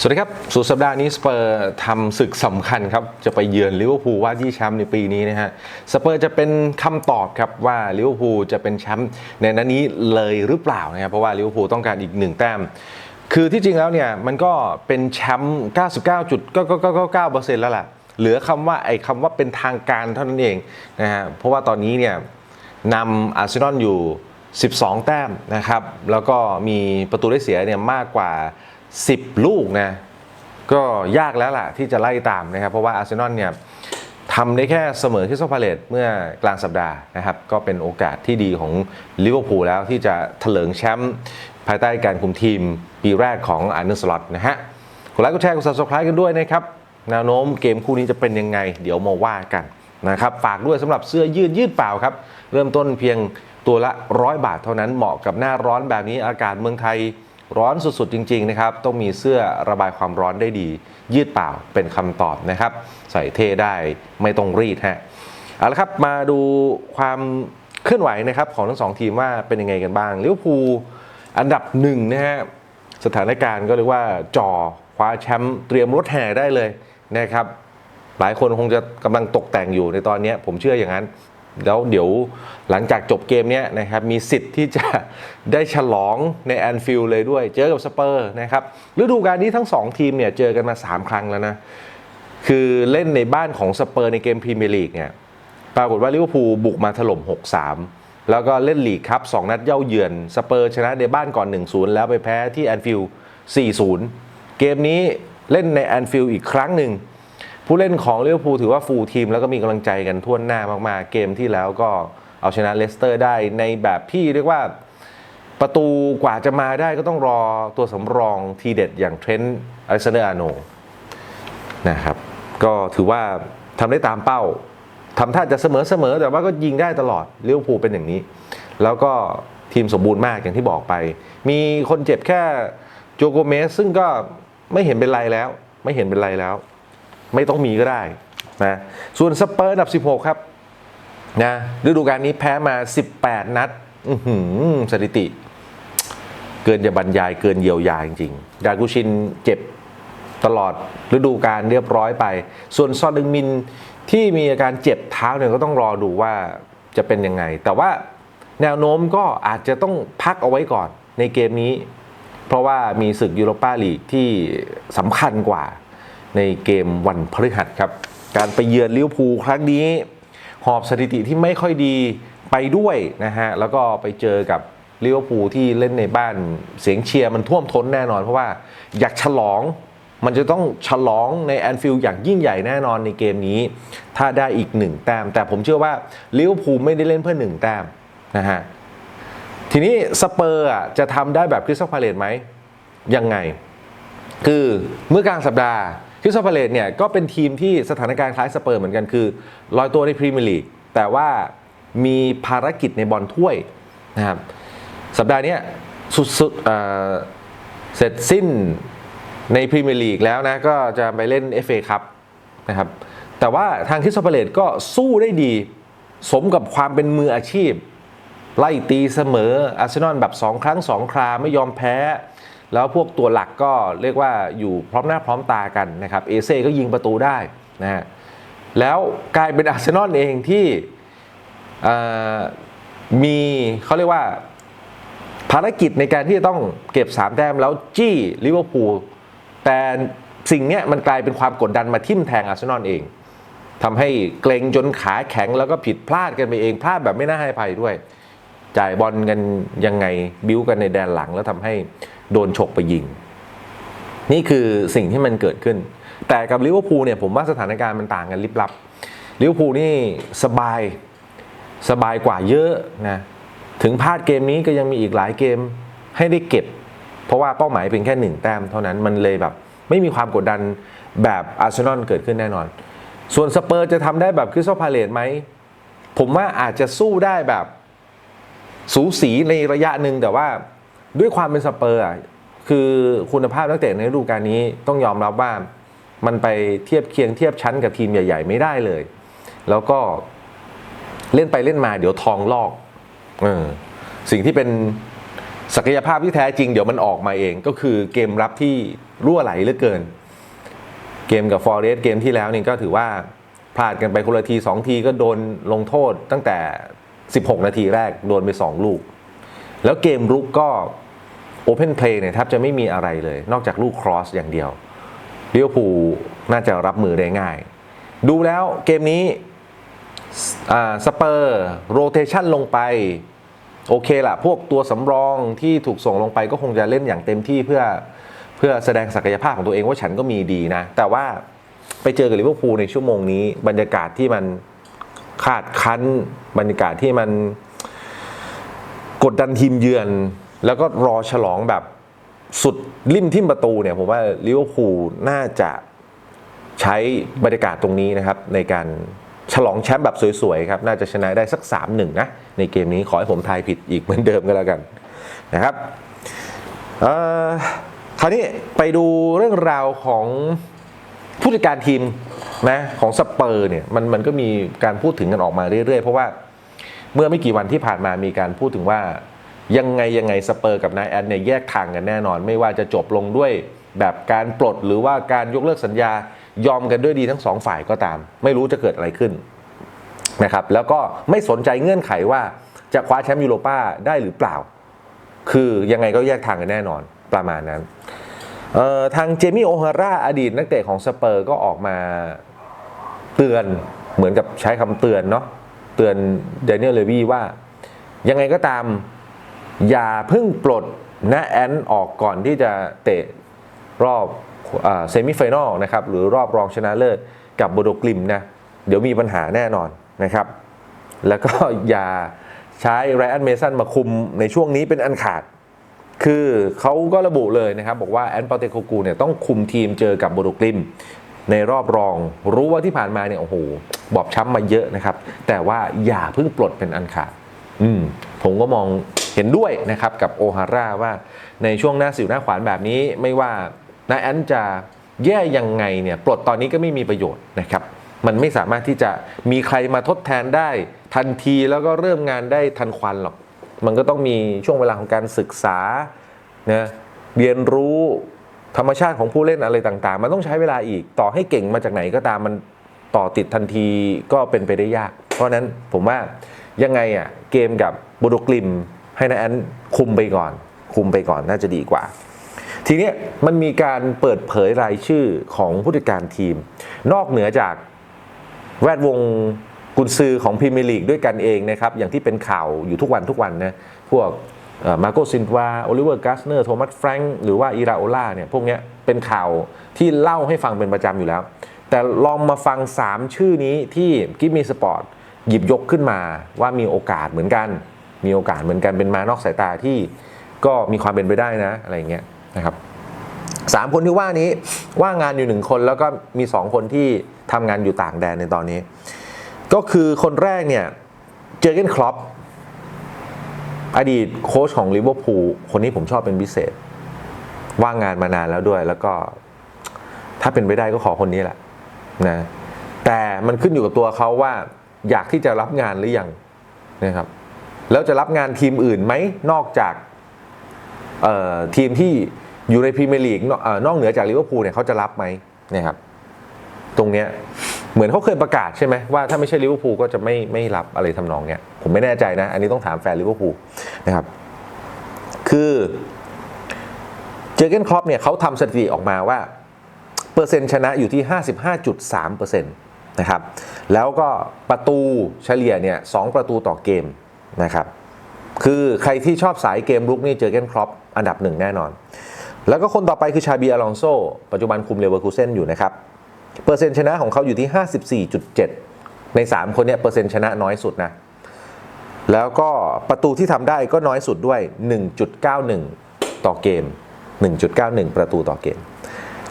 สวัสดีครับ สุดสัปดาห์นี้สเปอร์ทำศึกสำคัญครับ จะไปเยือนลิเวอร์พูลว่าที่แชมป์ในปีนี้นะฮะ สเปอร์จะเป็นคำตอบครับว่าลิเวอร์พูลจะเป็นแชมป์ในนัดนี้เลยหรือเปล่านะครับ เพราะว่าลิเวอร์พูลต้องการอีกหนึ่งแต้ม คือที่จริงแล้วเนี่ยมันก็เป็นแชมป์99.9999%แล้วล่ะ เหลือคำว่าไอ้คำว่าเป็นทางการเท่านั้นเองนะฮะ เพราะว่าตอนนี้เนี่ยนำอาร์เซนอลอยู่ 12 แต้มนะครับ แล้วก็มีประตูได้เสียเนี่ยมากกว่า 10 ลูกนะก็ยากแล้วล่ะที่จะไล่ตามนะครับ เพราะว่าอาร์เซนอลเนี่ยทำได้แค่เสมอคริสตัลพาเลตเมื่อกลางสัปดาห์นะครับ ก็เป็นโอกาสที่ดีของลิเวอร์พูลแล้วที่จะเถลิงแชมป์ภายใต้การคุมทีมปีแรกของอาร์เนสล็อตนะฮะกดไลค์กดแชร์กด subscribe กันด้วยนะครับแนวโน้มเกมคู่นี้จะเป็นยังไง เดี๋ยวมาว่ากันนะครับฝากด้วยสำหรับเสื้อยืดยืดเปล่าครับ เริ่มต้นเพียงตัวละร้อยบาทเท่านั้นเหมาะกับหน้าร้อนแบบนี้อากาศเมืองไทย ร้อนสุดๆจริงๆนะครับต้องมีเสื้อระบายความร้อนได้ดี ยืดเปล่าเป็นคำตอบนะครับ ใส่เท่ได้ไม่ต้องรีดฮะเอาละครับมาดูความเคลื่อนไหวนะครับของทั้งสองทีมว่าเป็นยังไงกันบ้างลิเวอร์พูลอันดับหนึ่งนะฮะสถานการณ์ก็เรียกว่าจ่อคว้าแชมป์เตรียมรถแห่ได้เลยนะครับหลายคนคงจะกำลังตกแต่งอยู่ในตอนนี้ผมเชื่ออย่างนั้น แล้วเดี๋ยวหลังจากจบเกมเนี้ยนะครับมีสิทธิ์ที่จะได้ฉลองในแอนฟิลด์เลยด้วย เจอกับสเปอร์นะครับฤดูกาลนี้ทั้ง 2 ทีมเนี่ยเจอกันมา 3 ครั้งแล้วนะ คือเล่นในบ้านของสเปอร์ในเกมพรีเมียร์ลีกเนี่ยปรากฏว่าลิเวอร์พูลบุกมาถล่ม 6-3 แล้วก็เล่นลีกครับ 2 นัดเย่าเยือนสเปอร์ชนะในบ้านก่อน 1-0 แล้วไปแพ้ที่แอนฟิลด์4-0 เกมนี้เล่นในแอนฟิลด์อีกครั้งหนึ่ง ผู้เล่นของลิเวอร์พูลถือว่าฟูลทีมแล้วก็มีกำลังใจกันทั่วหน้ามากๆ เกมที่แล้วก็เอาชนะเลสเตอร์ได้ในแบบที่เรียกว่าประตูกว่าจะมาได้ก็ต้องรอตัวสำรองทีเด็ดอย่างเทรนต์อเล็กซานเดอร์อาโนนะครับ ก็ถือว่าทำได้ตามเป้าทำท่าจะเสมอเสมอแต่ว่าก็ยิงได้ตลอดลิเวอร์พูลเป็นอย่างนี้ แล้วก็ทีมสมบูรณ์มากอย่างที่บอกไป มีคนเจ็บแค่โจโกเมสซึ่งก็ไม่เห็นเป็นไรแล้ว ไม่เห็นเป็นไรแล้ว ไม่ต้องมีก็ได้นะส่วนสเปอร์อันดับ 16 ครับนะฤดูกาลนี้แพ้มา 18 นัดอื้อหือสถิติ เกินจะบรรยายเกินเยียวยาจริงๆดากุชินเจ็บตลอดฤดูกาลเรียบร้อยไป ส่วนซอนดึงมินที่มีอาการเจ็บเท้าเนี่ยก็ต้องรอดูว่าจะเป็นยังไง แต่ว่าแนวโน้มก็อาจจะต้องพักเอาไว้ก่อนในเกมนี้ เพราะว่ามีศึกยูโรปาลีกที่สำคัญกว่า ในเกมวันพฤหัสครับ การไปเยือนลิเวอร์พูลครั้งนี้ หอบสถิติที่ไม่ค่อยดีไปด้วยนะฮะ แล้วก็ไปเจอกับลิเวอร์พูลที่เล่นในบ้านเสียงเชียร์มันท่วมท้นแน่นอน เพราะว่าอยากฉลองมันจะต้องฉลองในแอนฟิลด์อย่างยิ่งใหญ่แน่นอนในเกมนี้ ถ้าได้อีกหนึ่งแต้ม แต่ผมเชื่อว่าลิเวอร์พูลไม่ได้เล่นเพื่อหนึ่งแต้มนะฮะทีนี้สเปอร์จะทำได้แบบคริสตัลพาเลตไหมยังไง คือเมื่อกลางสัปดาห์ คริสตัลพาเลตเนี่ยก็เป็นทีมที่สถานการณ์คล้ายสเปอร์เหมือนกันคือลอยตัวในพรีเมียร์ลีกแต่ว่ามีภารกิจในบอลถ้วยนะครับสัปดาห์นี้สุดๆเเสร็จสิ้นในพรีเมียร์ลีกแล้วนะก็จะไปเล่น FA ครับนะครับแต่ว่าทางคริสตัลพาเลตก็สู้ได้ดี สมกับความเป็นมืออาชีพ ไล่ตีเสมออาร์เซนอลแบบ 2 ครั้ง 2 คราไม่ยอมแพ้ แล้วพวกตัวหลักก็เรียกว่าอยู่พร้อมหน้าพร้อมตากันนะครับเอเซ่ก็ยิงประตูได้นะฮะแล้วกลายเป็นอาร์เซนอลเองที่มีเขาเรียกว่าภารกิจในการที่จะต้องเก็บ 3 แต้มแล้วจี้ลิเวอร์พูลแต่สิ่งนี้มันกลายเป็นความกดดันมาทิ่มแทงอาร์เซนอลเองทำให้เกรงจนขาแข็งแล้วก็ผิดพลาดกันไปเองพลาดแบบไม่น่าให้ภัยด้วย จ่ายบอลกันยังไงบิ้วกันในแดนหลังแล้วทำให้โดนฉกไปยิง นี่คือสิ่งที่มันเกิดขึ้น แต่กับลิเวอร์พูลเนี่ยผมว่าสถานการณ์มันต่างกันลิบลับลิเวอร์พูลนี่สบายสบายกว่าเยอะนะถึงพลาดเกมนี้ก็ยังมีอีกหลายเกมให้ได้เก็บ เพราะว่าเป้าหมายเพียงแค่หนึ่งแต้มเท่านั้นมันเลยแบบ ไม่มีความกดดันแบบอาร์เซนอลเกิดขึ้นแน่นอน ส่วนสเปอร์จะทำได้แบบคริสตัลพาเลตไหมผมว่าอาจจะสู้ได้แบบ สูสีในระยะหนึ่งแต่ว่าด้วยความเป็นสเปอร์คือคุณภาพนักเตะในฤดูกาลนี้ต้องยอมรับว่ามันไปเทียบเคียงเทียบชั้นกับทีมใหญ่ ๆ ไม่ได้เลย แล้วก็เล่นไปเล่นมาเดี๋ยวทองลอกออสิ่งที่เป็นศักยภาพที่แท้จริงเดี๋ยวมันออกมาเองก็คือเกมรับที่รั่วไหลเหลือเกิน เกมกับฟอร์เรสเกมที่แล้วนี่ก็ถือว่าพลาดกันไปคนละที 2 ทีก็โดนลงโทษตั้งแต่ 16 นาทีแรกโดนไป 2 ลูก แล้วเกมรุกก็โอเพนเพลย์เนี่ยแทบจะไม่มีอะไรเลย นอกจากลูกครอสอย่างเดียวลิเวอร์พูลน่าจะรับมือได้ง่าย ดูแล้วเกมนี้สเปอร์โรเทชันลงไป โอเคละพวกตัวสำรองที่ถูกส่งลงไปก็คงจะเล่นอย่างเต็มที่เพื่อเพื่อแสดงศักยภาพของตัวเองว่าฉันก็มีดีนะ แต่ว่าไปเจอกับลิเวอร์พูลในชั่วโมงนี้ บรรยากาศที่มัน คาดคั้นบรรยากาศที่มันกดดันทีมเยือน แล้วก็รอฉลองแบบสุดริมทิมประตูเนี่ยผมว่าลิเวอร์พูลน่าจะใช้บรรยากาศตรงนี้นะครับ ในการฉลองแชมป์แบบสวยๆครับ น่าจะชนะได้สัก 3-1 นะ ในเกมนี้ขอให้ผมทายผิดอีกเหมือนเดิมก็แล้วกันนะครับคราวนี้ไปดูเรื่องราวของผู้จัดการทีม นะของสเปอร์เนี่ยมันมันก็มีการพูดถึงกันออกมาเรื่อยๆ เพราะว่าเมื่อไม่กี่วันที่ผ่านมามีการพูดถึงว่ายังไงยังไงสเปอร์กับนายแอนเนี่ยแยกทางกันแน่นอน ไม่ว่าจะจบลงด้วยแบบการปลดหรือว่าการยกเลิกสัญญายอมกันด้วยดีทั้งสองฝ่ายก็ตาม ไม่รู้จะเกิดอะไรขึ้นนะครับแล้วก็ไม่สนใจเงื่อนไขว่าจะคว้าแชมป์ยูโรป้าได้หรือเปล่า คือยังไงก็แยกทางกันแน่นอนประมาณนั้นทางเจมี่โอฮาร่าอดีตนักเตะของสเปอร์ก็ออกมา เตือนเหมือนกับใช้คำเตือนเนาะเตือนเดนิเอลเลวีว่า ยังไงก็ตาม อย่าเพิ่งปลดนะแอนออกก่อนที่จะเตะรอบเซมิไฟแนลนะครับหรือรอบรองชนะเลิศกับโบโดกลิมนะเดี๋ยวมีปัญหาแน่นอนนะครับ แล้วก็อย่าใช้ไรอันเมสันมาคุมในช่วงนี้เป็นอันขาด คือเขาก็ระบุเลยนะครับ บอกว่าแอนปาเตโคกูเนี่ยต้องคุมทีมเจอกับโบโดกลิม ในรอบรองรู้ว่าที่ผ่านมาเนี่ยโอ้โหบอบช้ำมาเยอะนะครับ แต่ว่าอย่าเพิ่งปลดเป็นอันขาดอืมผมก็มองเห็นด้วยนะครับกับโอฮาร่าว่าในช่วงหน้าสิวหน้าขวานแบบนี้ไม่ว่านาแอนจะแย่ยังไงเนี่ยปลดตอนนี้ก็ไม่มีประโยชน์นะครับ มันไม่สามารถที่จะมีใครมาทดแทนได้ทันทีแล้วก็เริ่มงานได้ทันควันหรอก มันก็ต้องมีช่วงเวลาของการศึกษานะเรียนรู้ ธรรมชาติของผู้เล่นอะไรต่างๆ มันต้องใช้เวลาอีกต่อให้เก่งมาจากไหนก็ตามมันต่อติดทันทีก็เป็นไปได้ยาก เพราะนั้นผมว่ายังไงอะเกมกับบูโดกลิมให้นาแอนคุมไปก่อน คุมไปก่อนน่าจะดีกว่า ทีนี้มันมีการเปิดเผยรายชื่อของผู้จัดการทีม นอกเหนือจากแวดวงกุนซือของพรีเมียร์ลีกด้วยกันเองนะครับ อย่างที่เป็นข่าวอยู่ทุกวันทุกวันนะ พวก มาโกซินวาโอลิเวอร์กัสเนอร์โทมัสแฟรงค์หรือว่าอิราโอล่าเนี่ยพวกนี้เป็นข่าวที่เล่าให้ฟังเป็นประจำอยู่แล้ว แต่ลองมาฟัง 3 ชื่อนี้ที่กิฟมีสปอร์ตหยิบยกขึ้นมาว่ามีโอกาสเหมือนกัน มีโอกาสเหมือนกันเป็นมานอกสายตาที่ก็มีความเป็นไปได้นะอะไรเงี้ยนะครับสามคนที่ว่านี้ว่างงานอยู่หนึ่งคนแล้วก็มีสองคนที่ทำงานอยู่ต่างแดนในตอนนี้ ก็คือคนแรกเนี่ยเจอร์เกนครอป อดีตโค้ชของลิเวอร์พูลคนนี้ผมชอบเป็นพิเศษ ว่างงานมานานแล้วด้วย แล้วก็ ถ้าเป็นไปได้ก็ขอคนนี้แหละนะ แต่มันขึ้นอยู่กับตัวเขาว่า อยากที่จะรับงานหรือยังนะครับ แล้วจะรับงานทีมอื่นไหมนอกจากเอ่อทีมที่อยู่ในพรีเมียร์ลีกเอ่อนอกเหนือจากลิเวอร์พูลเนี่ยเขาจะรับไหมนะครับ ตรงเนี้ย เหมือนเขาเคยประกาศใช่ไหมว่าถ้าไม่ใช่ลิเวอร์พูลก็จะไม่ไม่รับอะไรทำนองเนี้ยผมไม่แน่ใจนะ อันนี้ต้องถามแฟนลิเวอร์พูลนะครับ คือเจอเกนครอปเนี่ยเขาทำสถิติออกมาว่า เปอร์เซ็นต์ชนะอยู่ที่ 55.3%นะครับแล้วก็ประตูเฉลี่ยเนี่ยสประตูต่อเกมนะครับคือใครที่ชอบสายเกมรุกนี่เจอเกนครอปอันดับหนึ่งแน่นอน แล้วก็คนต่อไปคือชาบีอลองโซปัจจุบันคุมเลเวอร์คูเซนอยู่นะครับ เปอร์เซ็นต์ชนะของเขาอยู่ที่ 54.7 ใน 3 คนเนี่ยเปอร์เซ็นต์ชนะน้อยสุดนะ แล้วก็ประตูที่ทำได้ก็น้อยสุดด้วย 1.91 ต่อเกม 1.91 ประตูต่อเกม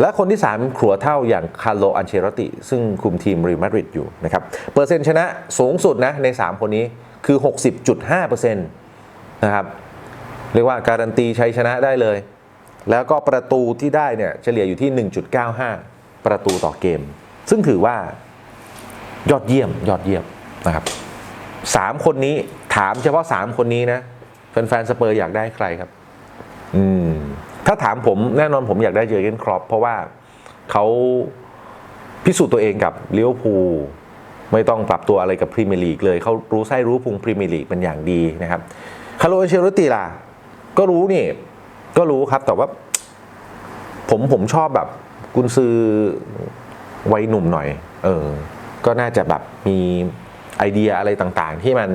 และคนที่ 3 ขัวเท่าอย่างคาร์โลอันเชรติ ซึ่งคุมทีมรีมาดริดอยู่นะครับ เปอร์เซ็นต์ชนะสูงสุดนะใน 3 คนนี้คือ 60.5%นะครับ เรียกว่าการันตีชัยชนะได้เลย แล้วก็ประตูที่ได้เนี่ยเฉลี่ยอยู่ที่ 1.95 ประตูต่อเกม ซึ่งถือว่ายอดเยี่ยมยอดเยี่ยมนะครับสามคนนี้ถามเฉพาะ3คนนี้นะแฟนๆสเปอร์อยากได้ใครครับ อืม ถ้าถามผมแน่นอนผมอยากได้เจอร์เกนครอปเพราะว่าเขาพิสูจน์ตัวเองกับเลิเวอร์พูไม่ต้องปรับตัวอะไรกับพรีเมียร์ลีกเลยเขารู้ไส้รู้พุงพรีเมียร์ลีกเป็นอย่างดีนะครับคาร์โลอันเชลติล่ะก็รู้นี่ ก็รู้ครับแต่ว่า ผมผมชอบแบบ กุนซือวัยหนุ่มหน่อย เออ ก็น่าจะแบบมีไอเดียอะไรต่างๆ ที่มัน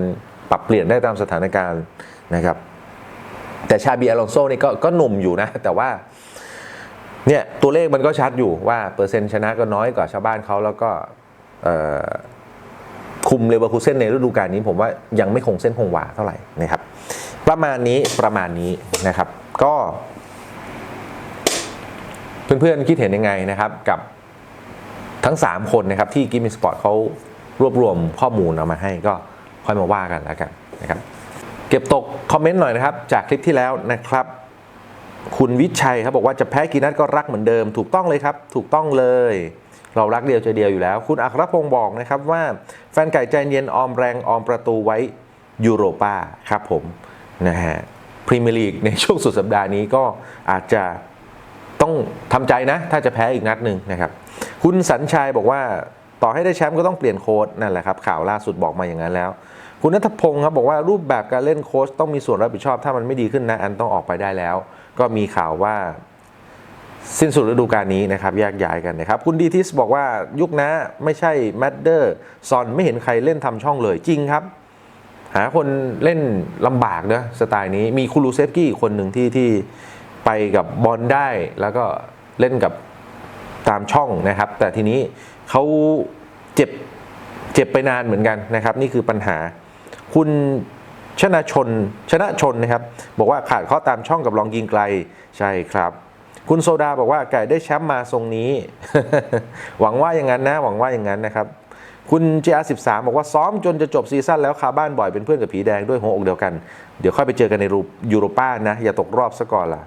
ปรับเปลี่ยนได้ตามสถานการณ์นะครับ แต่ชาบีอลอนโซนี่ก็ก็หนุ่มอยู่นะ แต่ว่าเนี่ยตัวเลขมันก็ชัดอยู่ว่าเปอร์เซ็นต์ชนะก็น้อยกว่าชาวบ้านเขาแล้วก็คุมเลเวอร์คูเซ่นในฤดูกาลนี้ผมว่ายังไม่คงเส้นคงวาเท่าไหร่นะครับ ประมาณนี้ประมาณนี้นะครับ ก็ เพื่อนๆคิดเห็นยังไงนะครับกับทั้ง 3 คนนะครับที่กิมมิสปอร์ตเขารวบรวมข้อมูลเอามาให้ก็ค่อยมาว่ากันแล้วกันนะครับเก็บตกคอมเมนต์หน่อยนะครับจากคลิปที่แล้วนะครับคุณวิชัยครับบอกว่าจะแพ้กี่นัดก็รักเหมือนเดิม ถูกต้องเลยครับ ถูกต้องเลย เรารักเดียวใจเดียวอยู่แล้ว คุณอัครพงศ์บอกนะครับว่าแฟนไก่ใจเย็นออมแรงออมประตูไว้ยูโรปาครับผมนะฮะพรีเมียร์ลีกในช่วงสุดสัปดาห์นี้ก็อาจจะ ต้องทำใจนะ ถ้าจะแพ้อีกนัดหนึ่งนะครับ คุณสัญชัยบอกว่าต่อให้ได้แชมป์ก็ต้องเปลี่ยนโค้ดนั่นแหละครับ ข่าวล่าสุดบอกมาอย่างนั้นแล้ว คุณนัทพงศ์ครับบอกว่ารูปแบบการเล่นโค้ชต้องมีส่วนรับผิดชอบ ถ้ามันไม่ดีขึ้นนะอันต้องออกไปได้แล้ว ก็มีข่าวว่าสิ้นสุดฤดูกาลนี้นะครับแยกย้ายกันนะครับ คุณดีทิสบอกว่ายุคนะไม่ใช่แมดเดอร์ซอนไม่เห็นใครเล่นทำช่องเลยจริงครับ หาคนเล่นลำบากนะสไตล์นี้มีคูลูเซฟกี้อีกคนหนึ่งที่ที่ ไปกับบอลได้แล้วก็เล่นกับตามช่องนะครับ แต่ทีนี้เขาเจ็บเจ็บไปนานเหมือนกันนะครับ นี่คือปัญหา คุณชนะชนชนะชนนะครับ บอกว่าขาดข้อตามช่องกับลองยิงไกลใช่ครับ คุณโซดาบอกว่าไก่ได้แชมป์มาทรงนี้ หวังว่าอย่างนั้นนะ หวังว่าอย่างนั้นนะครับ คุณ JR13 บอกว่าซ้อมจนจะจบซีซั่นแล้วคาบ้านบ่อยเป็นเพื่อนกับผีแดงด้วยหัวอกเดียวกัน เดี๋ยวค่อยไปเจอกันในรูยูโรป้านะ อย่าตกรอบซะก่อนล่ะ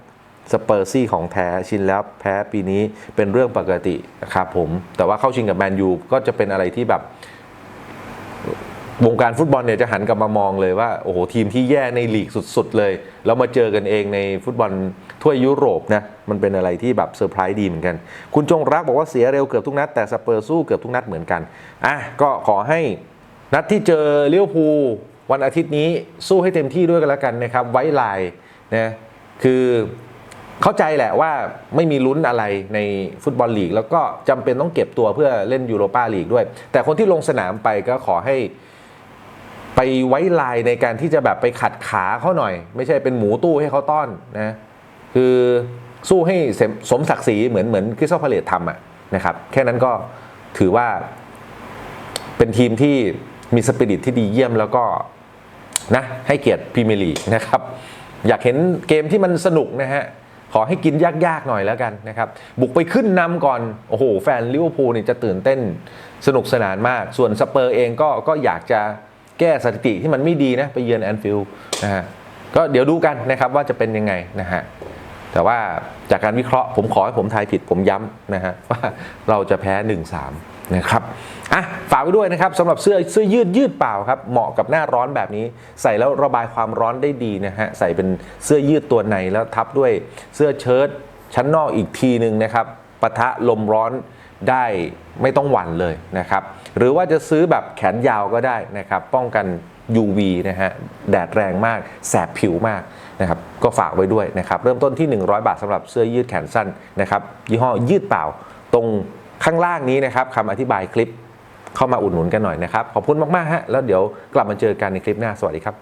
สเปอร์ซี่ของแท้ชินแล้วแพ้ปีนี้เป็นเรื่องปกตินะครับผม แต่ว่าเข้าชิงกับแมนยูก็จะเป็นอะไรที่แบบวงการฟุตบอลเนี่ยจะหันกลับมามองเลยว่าโอ้โหทีมที่แย่ในลีกสุด ๆ เลย แล้วมาเจอกันเองในฟุตบอลถ้วยยุโรปนะมันเป็นอะไรที่แบบเซอร์ไพรส์ดีเหมือนกัน คุณจงรักบอกว่าเสียเร็วเกือบทุกนัดแต่สเปอร์สู้เกือบทุกนัดเหมือนกันอะก็ขอให้นัดที่เจอเลี้ยวภูวันอาทิตย์นี้สู้ให้เต็มที่ด้วยกันแล้วกันนะครับไว้ลายนะคือ เข้าใจแหละว่าไม่มีลุ้นอะไรในฟุตบอลลีก แล้วก็จำเป็นต้องเก็บตัวเพื่อเล่นยูโรปาลีกด้วย แต่คนที่ลงสนามไปก็ขอให้ไปไว้ลายในการที่จะแบบไปขัดขาเขาหน่อย ไม่ใช่เป็นหมูตู้ให้เขาต้อนนะคือสู้ให้สมสมศักดิ์ศรีเหมือนเหมือนคริสตัลพาเลตทำอะนะครับ แค่นั้นก็ถือว่าเป็นทีมที่มีสปิริตที่ดีเยี่ยมแล้วก็นะให้เกียรติพรีเมียร์ลีกนะครับ อยากเห็นเกมที่มันสนุกนะฮะ อให้กินยากๆหน่อยแล้วกันนะครับบุกไปขึ้นนำก่อนโอ้โหแฟนลิเวอร์พูลนี่จะตื่นเต้นสนุกสนานมาก ส่วนสเปอร์เองก็ก็อยากจะแก้สถิติที่มันไม่ดีนะไปเยือนแอนฟิลด์นะฮะก็เดี๋ยวดูกันนะครับว่าจะเป็นยังไงนะฮะแต่ว่าจากการวิเคราะห์ผมขอให้ผมทายผิดผมย้ำนะฮะว่าเราจะแพ้ 1-3 นะครับอะฝากไว้ด้วยนะครับสำหรับเสื้อเสื้อยืดยืดเปล่าครับเหมาะกับหน้าร้อนแบบนี้ ใส่แล้วระบายความร้อนได้ดีนะฮะใส่เป็นเสื้อยืดตัวในแล้วทับด้วยเสื้อเชิ้ตชั้นนอกอีกทีหนึ่งนะครับปะทะลมร้อนได้ไม่ต้องหวั่นเลยนะครับ หรือว่าจะซื้อแบบแขนยาวก็ได้นะครับ ป้องกัน UV นะฮะแดดแรงมากแสบผิวมากนะครับก็ฝากไว้ด้วยนะครับ เริ่มต้นที่ 100 บาทสำหรับเสื้อยืดแขนสั้นนะครับ ยี่ห้อยืดเปล่าตรง ข้างล่างนี้นะครับคำอธิบายคลิปเข้ามาอุดหนุนกันหน่อยนะครับ ขอบคุณมากๆฮะแล้วเดี๋ยวกลับมาเจอกันในคลิปหน้าสวัสดีครับ